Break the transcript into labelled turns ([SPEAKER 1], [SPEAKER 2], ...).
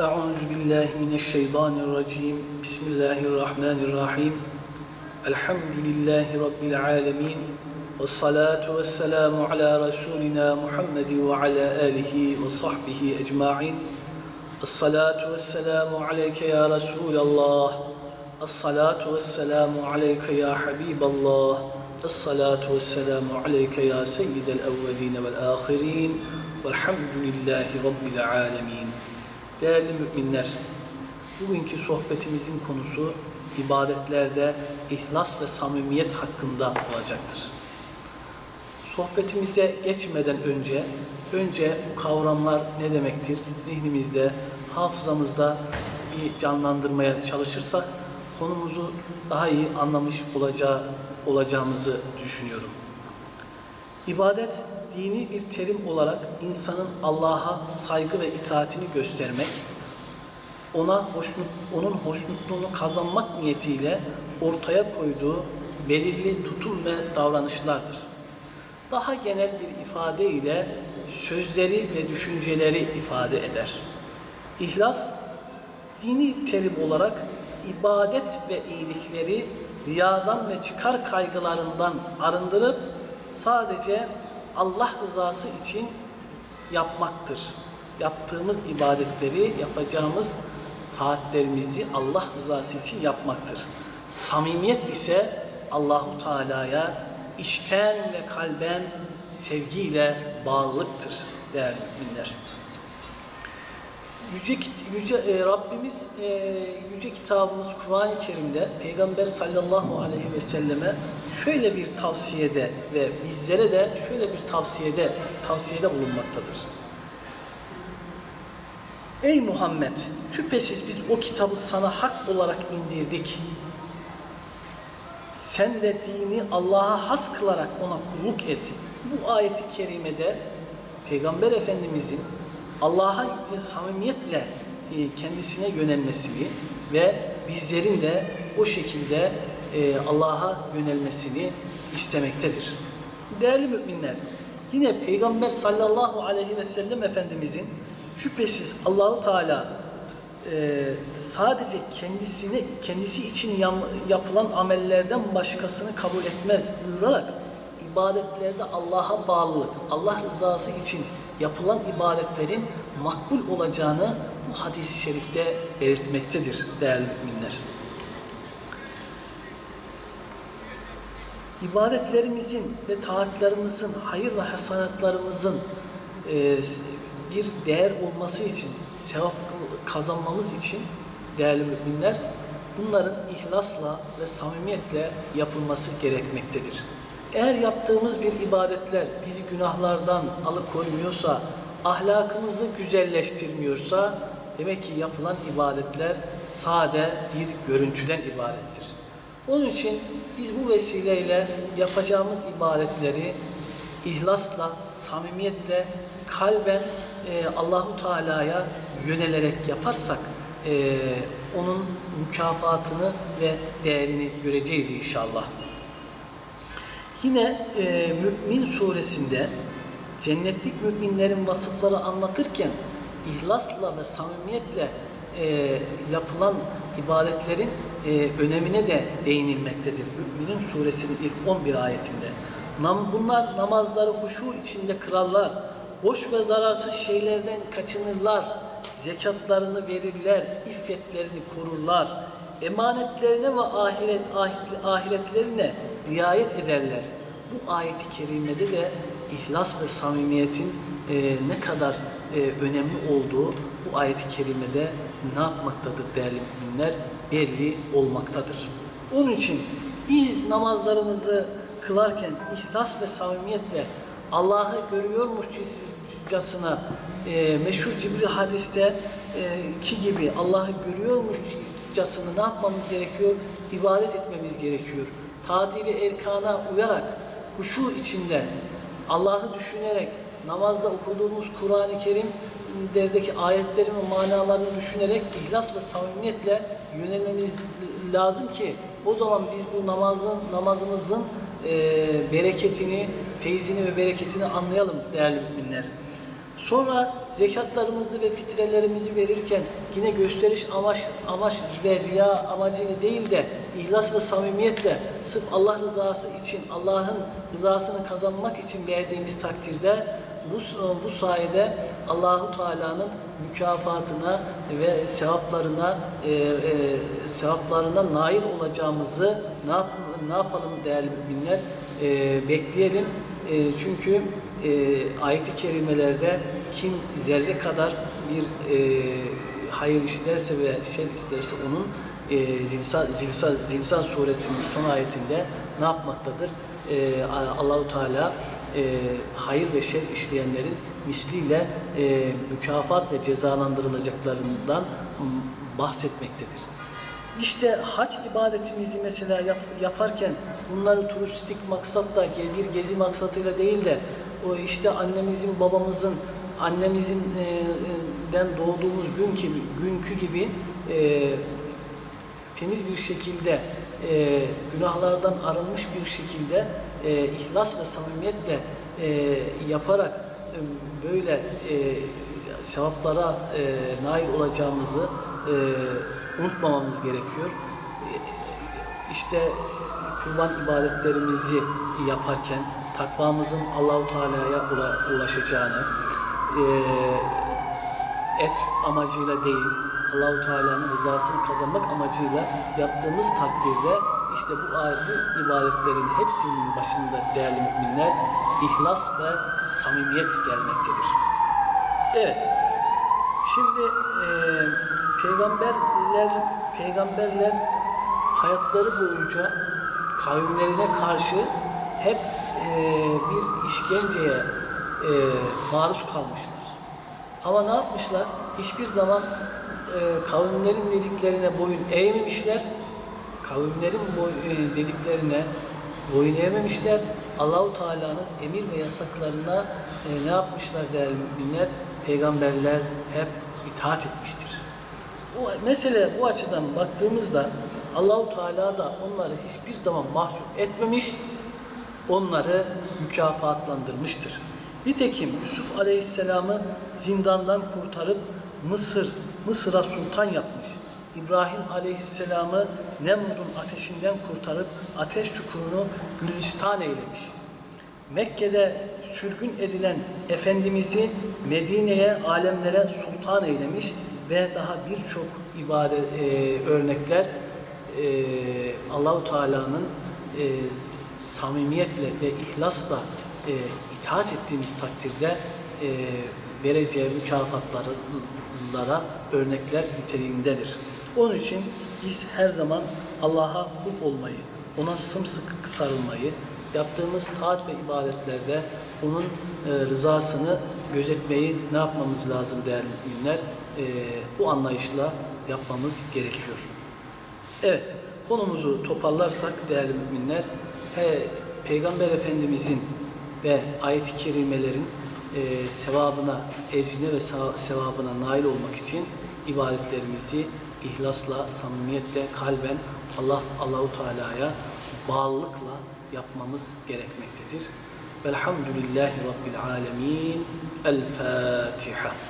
[SPEAKER 1] أعوذ بالله من الشيطان الرجيم. بسم الله الرحمن الرحيم. الحمد لله رب العالمين والصلاة والسلام على رسولنا محمد وعلى آله وصحبه أجمعين. الصلاة والسلام عليك يا رسول الله. الصلاة والسلام عليك يا حبيب الله. الصلاة والسلام عليك يا سيد الأولين والآخرين. والحمد لله رب العالمين. Değerli müminler, bugünkü sohbetimizin konusu ibadetlerde ihlas ve samimiyet hakkında olacaktır. Sohbetimize geçmeden önce, önce bu kavramlar ne demektir? Zihnimizde, hafızamızda bir canlandırmaya çalışırsak konumuzu daha iyi anlamış olacağı, olacağımızı düşünüyorum. İbadet, dini bir terim olarak insanın Allah'a saygı ve itaatini göstermek, ona hoşnut, onun hoşnutluğunu kazanmak niyetiyle ortaya koyduğu belirli tutum ve davranışlardır. Daha genel bir ifade ile sözleri ve düşünceleri ifade eder. İhlas, dini terim olarak ibadet ve iyilikleri riyadan ve çıkar kaygılarından arındırıp sadece Allah rızası için yapmaktır. Yaptığımız ibadetleri, yapacağımız taatlerimizi Allah rızası için yapmaktır. Samimiyet ise Allahu Teala'ya içten ve kalben sevgiyle bağlılıktır değerli müminler. Yüce, yüce e, Rabbimiz e, yüce kitabımız Kur'an-ı Kerim'de Peygamber sallallahu aleyhi ve selleme şöyle bir tavsiyede ve bizlere de şöyle bir tavsiyede tavsiyede bulunmaktadır. Ey Muhammed, şüphesiz biz o kitabı sana hak olarak indirdik. Sen de dini Allah'a has kılarak ona kulluk et. Bu ayeti kerimede Peygamber Efendimizin Allah'a samimiyetle e, kendisine yönelmesini ve bizlerin de o şekilde e, Allah'a yönelmesini istemektedir. Değerli müminler, yine Peygamber sallallahu aleyhi ve sellem Efendimizin şüphesiz Allahu Teala e, sadece kendisine kendisi için yapılan amellerden başkasını kabul etmez buyurarak ibadetlerde Allah'a bağlılık, Allah rızası için yapılan ibadetlerin makbul olacağını bu hadis-i şerifte belirtmektedir değerli müminler. İbadetlerimizin ve taatlarımızın, hayır ve hasanatlarımızın e, bir değer olması için, sevap kazanmamız için değerli müminler, bunların ihlasla ve samimiyetle yapılması gerekmektedir. Eğer yaptığımız bir ibadetler bizi günahlardan alıkoymuyorsa, ahlakımızı güzelleştirmiyorsa, demek ki yapılan ibadetler sade bir görüntüden ibarettir. Onun için biz bu vesileyle yapacağımız ibadetleri ihlasla, samimiyetle, kalben e, Allahu Teala'ya yönelerek yaparsak e, onun mükafatını ve değerini göreceğiz inşallah. Yine e, Mü'min suresinde cennetlik müminlerin vasıfları anlatırken ihlasla ve samimiyetle e, yapılan ibadetlerin e, önemine de değinilmektedir. Müminin suresinin ilk 11 ayetinde. Nam, bunlar namazları huşu içinde kırarlar, boş ve zararsız şeylerden kaçınırlar, zekatlarını verirler, iffetlerini korurlar, emanetlerine ve ahiret, ahiretlerine riayet ederler. Bu ayeti kerimede de ihlas ve samimiyetin e, ne kadar e, önemli olduğu bu ayeti kerimede ne yapmaktadır değerli müminler? Belli olmaktadır. Onun için biz namazlarımızı kılarken ihlas ve samimiyetle Allah'ı görüyormuşçasına e, meşhur Cibril hadiste e, ki gibi Allah'ı görüyormuşçasına ne yapmamız gerekiyor? İbadet etmemiz gerekiyor. Tatili erkana uyarak huşu içinde Allah'ı düşünerek namazda okuduğumuz Kur'an-ı Kerim derdeki ayetlerin ve manalarını düşünerek ihlas ve samimiyetle yönelmemiz lazım ki o zaman biz bu namazın namazımızın e, bereketini, feyzini ve bereketini anlayalım değerli müminler. Sonra zekatlarımızı ve fitrelerimizi verirken yine gösteriş amaç amaç ve riya amacıyla değil de ihlas ve samimiyetle sırf Allah rızası için, Allah'ın rızasını kazanmak için verdiğimiz takdirde bu bu sayede Allahu Teala'nın mükafatına ve sevaplarına e, e, sevaplarına nail olacağımızı ne, yap, ne yapalım değerli müminler? E, bekleyelim. E, çünkü e, ayet-i kerimelerde kim zerre kadar bir e, hayır işlerse ve şer işlerse onun e, Zilsan, Zilsan, Zilsan suresinin son ayetinde ne yapmaktadır? E, Allahu Teala e, hayır ve şer işleyenlerin misliyle e, mükafat ve cezalandırılacaklarından bahsetmektedir. İşte hac ibadetimizi mesela yap, yaparken bunları turistik maksatla, bir gezi maksatıyla değil de o işte annemizin, babamızın, annemizin e, den doğduğumuz gün gibi, günkü gibi e, temiz bir şekilde e, günahlardan arınmış bir şekilde e, ihlas ve samimiyetle e, yaparak e, böyle e, sevaplara e, nail olacağımızı e, unutmamamız gerekiyor. E, işte kurban ibadetlerimizi yaparken takvamızın Allahu Teala'ya ula- ulaşacağını, e, et amacıyla değil, Allahu Teala'nın rızasını kazanmak amacıyla yaptığımız takdirde işte bu, bu ibadetlerin hepsinin başında değerli müminler ihlas ve samimiyet gelmektedir. Evet. Şimdi e, peygamberler peygamberler hayatları boyunca kavimlerine karşı hep e, bir işkenceye e, maruz kalmışlar. Ama ne yapmışlar? Hiçbir zaman e, kavimlerin dediklerine boyun eğmemişler. Kavimlerin boy, e, dediklerine boyun eğmemişler. Allahu Teala'nın emir ve yasaklarına e, ne yapmışlar değerli müminler? Peygamberler hep itaat etmiştir. Bu mesele bu açıdan baktığımızda Allahu Teala da onları hiçbir zaman mahcup etmemiş, onları mükafatlandırmıştır. Nitekim Yusuf Aleyhisselam'ı zindandan kurtarıp Mısır, Mısır'a sultan yapmış. İbrahim Aleyhisselam'ı Nemrud'un ateşinden kurtarıp ateş çukurunu gülistan eylemiş. Mekke'de sürgün edilen Efendimiz'i Medine'ye, alemlere sultan eylemiş ve daha birçok ibadet e, örnekler e, Allahu Teala'nın e, samimiyetle ve ihlasla e, itaat ettiğimiz takdirde e, vereceği mükafatlara örnekler niteliğindedir. Onun için biz her zaman Allah'a kul olmayı, ona sımsıkı sarılmayı, yaptığımız taat ve ibadetlerde onun e, rızasını gözetmeyi ne yapmamız lazım değerli müminler? E, bu anlayışla yapmamız gerekiyor. Evet, konumuzu toparlarsak değerli müminler, he, Peygamber Efendimizin ve ayet-i kerimelerin e, sevabına, ecrine ve sevabına nail olmak için ibadetlerimizi ihlasla, samimiyetle, kalben Allah Allahu Teala'ya bağlılıkla yapmamız gerekmektedir. Velhamdülillahi Rabbil alemin. El Fatiha.